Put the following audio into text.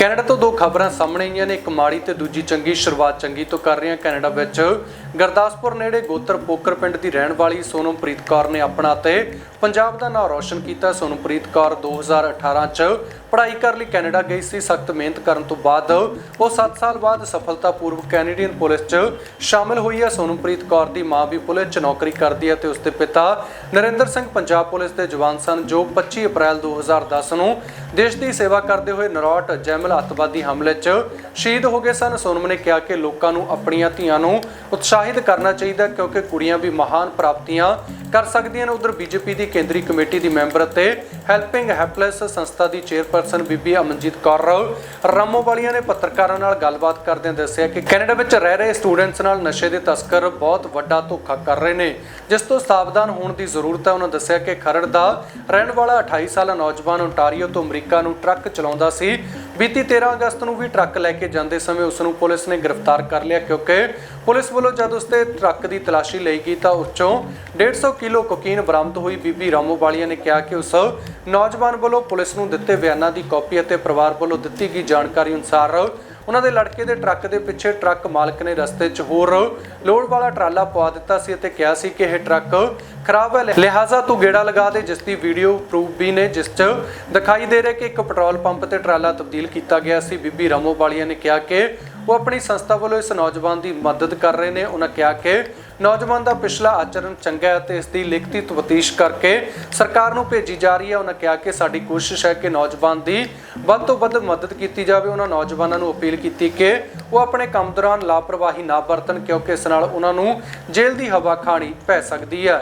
Canada ਤੋਂ ਦੋ ਖਬਰਾਂ ਸਾਹਮਣੇ ਆਈਆਂ ਨੇ, ਇੱਕ ਮਾੜੀ ਤੇ ਦੂਜੀ ਚੰਗੀ, ਸ਼ੁਰੂਆਤ ਚੰਗੀ ਤੋਂ ਕਰ ਰਹੇ ਹਾਂ ਕੈਨੇਡਾ ਵਿੱਚ। ਗੁਰਦਾਸਪੁਰ ਨੇੜੇ ਗੋਤਰ ਪੋਕਰ ਪਿੰਡ ਦੀ ਰਹਿਣ ਵਾਲੀ ਸੋਨਮਪ੍ਰੀਤ ਕੌਰ ਨੇ ਆਪਣਾ ਤੇ ਪੰਜਾਬ ਦਾ ਨਾਮ ਰੌਸ਼ਨ ਕੀਤਾ। ਸੋਨਮਪ੍ਰੀਤ ਕੌਰ 2018 ਚ ਪੜ੍ਹਾਈ ਕਰਨ ਲਈ, ਕੈਨੇਡਾ ਗਈ ਸੀ, ਸਖਤ ਮਿਹਨਤ ਕਰਨ ਤੋਂ ਬਾਅਦ। ਉਹ 7 ਸਾਲ ਬਾਅਦ ਸਫਲਤਾਪੂਰਵਕ ਕੈਨੇਡੀਅਨ ਪੁਲਿਸ 'ਚ ਸ਼ਾਮਿਲ ਹੋਈ ਹੈ। ਸੋਨਮਪ੍ਰੀਤ ਕੌਰ ਦੀ ਮਾਂ ਵੀ ਪੁਲਿਸ 'ਚ ਨੌਕਰੀ ਕਰਦੀ ਹੈ ਤੇ ਉਸ ਦੇ ਪਿਤਾ ਨਰਿੰਦਰ ਸਿੰਘ ਪੰਜਾਬ ਪੁਲਿਸ ਦੇ ਜਵਾਨ ਸਨ, ਜੋ 25 ਅਪ੍ਰੈਲ 2010 ਨੂੰ ਦੇਸ਼ ਦੀ ਸੇਵਾ ਕਰਦੇ ਹੋਏ ਨਰੌਟ ਜੈਮਲ ਅੱਤਵਾਦੀ ਹਮਲੇ 'ਚ ਸ਼ਹੀਦ ਹੋ ਗਏ ਸਨ। ਸੋਨਮ ਨੇ ਕਿਹਾ ਕਿ ਲੋਕਾਂ ਨੂੰ ਆਪਣੀਆਂ ਧੀਆਂ ਨੂੰ ਉਤਸ਼ਾਹਿਤ ਕਰਨਾ ਚਾਹੀਦਾ ਕਿਉਂਕਿ ਕੁੜੀਆਂ ਵੀ ਮਹਾਨ ਪ੍ਰਾਪਤੀਆਂ ਕਰ ਸਕਦੀਆਂ ਨੇ। ਉਧਰ ਬੀਜੇਪੀ ਦੀ ਕੇਂਦਰੀ ਕਮੇਟੀ ਦੀ ਮੈਂਬਰ ਅਤੇ ਹੈਲਪਿੰਗ ਹੈਪਲੈਸ ਸੰਸਥਾ ਦੀ ਚੇਅਰਪਰਸਨ ਬੀਬੀ ਅਮਨਜੀਤ ਕੌਰ ਰਾਮੋ ਵਾਲੀਆਂ ਨੇ ਪੱਤਰਕਾਰਾਂ ਨਾਲ ਗੱਲਬਾਤ ਕਰਦਿਆਂ ਦੱਸਿਆ ਕਿ ਕੈਨੇਡਾ ਵਿੱਚ ਰਹਿ ਰਹੇ ਸਟੂਡੈਂਟਸ ਨਾਲ ਨਸ਼ੇ ਦੇ ਤਸਕਰ ਬਹੁਤ ਵੱਡਾ ਧੋਖਾ ਕਰ ਰਹੇ ਨੇ। ਜਿਸ ਤੋਂ ਸਾਵਧਾਨ ਹੋਣ ਦੀ ਜ਼ਰੂਰਤ ਹੈ, ਉਹਨਾਂ ਦੱਸਿਆ ਕਿ ਖਰੜ ਦਾ ਰਹਿਣ ਵਾਲਾ 28 ਸਾਲਾ ਨੌਜਵਾਨ ਓਨਟਾਰੀਓ ਤੋਂ ਅਮਰੀਕਾ ਨੂੰ ਟਰੱਕ ਚਲਾਉਂਦਾ ਸੀ। ਬੀਤੀ 13 ਅਗਸਤ ਨੂੰ ਵੀ ਟਰੱਕ ਲੈ ਕੇ ਜਾਂਦੇ ਸਮੇਂ ਉਸ ਨੂੰ ਪੁਲਿਸ ਨੇ ਗ੍ਰਿਫਤਾਰ ਕਰ ਲਿਆ ਕਿਉਂਕਿ ਪੁਲਿਸ ਵੱਲੋਂ ਜਦ ਉਸ ਤੇ ਟਰੱਕ ਦੀ ਤਲਾਸ਼ੀ ਲਈ ਗਈ ਤਾਂ ਉਸ ਚੋਂ 150 ਕਿਲੋ ਕੋਕੀਨ ਬਰਾਮਦ ਹੋਈ। ਬੀਬੀ ਰਾਮੋ ਵਾਲੀਆ ਨੇ ਕਿਹਾ ਕਿ ਉਸ ਨੌਜਵਾਨ ਵੱਲੋਂ ਪੁਲਿਸ ਨੂੰ ਦਿੱਤੇ ਬਿਆਨਾਂ ਦੀ ਕਾਪੀ ਅਤੇ ਪਰਿਵਾਰ ਵੱਲੋਂ ਦਿੱਤੀ ਗਈ ਜਾਣਕਾਰੀ ਅਨੁਸਾਰ ਉਹਨਾਂ ਦੇ ਲੜਕੇ ਦੇ ਟਰੱਕ ਦੇ ਪਿੱਛੇ ਟਰੱਕ ਮਾਲਕ ਨੇ ਰਸਤੇ 'ਚ ਹੋਰ ਲੋਡ ਵਾਲਾ ਟਰਾਲਾ ਪਵਾ ਦਿੱਤਾ ਸੀ ਅਤੇ ਕਿਹਾ ਸੀ ਕਿ ਇਹ ਟਰੱਕ ਖਰਾਬ ਹੈ। ਲਿਹਾਜ਼ਾ ਤੂੰ ਗੇੜਾ ਲਗਾ ਦੇ, ਜਿਸ ਦੀ ਵੀਡੀਓ ਪ੍ਰੂਫ ਵੀ ਨੇ, ਜਿਸ 'ਚ ਦਿਖਾਈ ਦੇ ਰਿਹਾ ਕਿ ਇੱਕ ਪੈਟਰੋਲ ਪੰਪ ਤੇ ਟਰਾਲਾ ਤਬਦੀਲ ਕੀਤਾ ਗਿਆ ਸੀ। ਬੀਬੀ ਰਾਮੋ ਵਾਲੀਆ ਨੇ ਕਿਹਾ ਕਿ ਉਹ ਆਪਣੀ ਸੰਸਥਾ ਵੱਲੋਂ ਇਸ ਨੌਜਵਾਨ ਦੀ ਮਦਦ ਕਰ ਰਹੇ ਨੇ। ਉਹਨਾਂ ਕਿਹਾ ਕਿ ਨੌਜਵਾਨ ਦਾ ਪਿਛਲਾ ਆਚਰਣ ਚੰਗਾ ਹੈ ਤੇ ਇਸ ਦੀ ਲਿਖਤੀ ਤਫਤੀਸ਼ ਕਰਕੇ ਸਰਕਾਰ ਨੂੰ ਭੇਜੀ ਜਾ ਰਹੀ ਹੈ। ਉਹਨਾਂ ਕਿਹਾ ਕਿ ਸਾਡੀ ਕੋਸ਼ਿਸ਼ ਹੈ ਕਿ ਨੌਜਵਾਨ ਦੀ ਵੱਧ ਤੋਂ ਵੱਧ ਮਦਦ ਕੀਤੀ ਜਾਵੇ। ਉਹਨਾਂ ਨੌਜਵਾਨਾਂ ਨੂੰ ਅਪੀਲ ਕੀਤੀ ਕਿ ਉਹ ਆਪਣੇ ਕੰਮ ਦੌਰਾਨ ਲਾਪਰਵਾਹੀ ਨਾ ਵਰਤਣ, ਕਿਉਂਕਿ ਇਸ ਨਾਲ ਉਹਨਾਂ ਨੂੰ ਜੇਲ੍ਹ ਦੀ ਹਵਾ ਖਾਣੀ ਪੈ ਸਕਦੀ ਹੈ।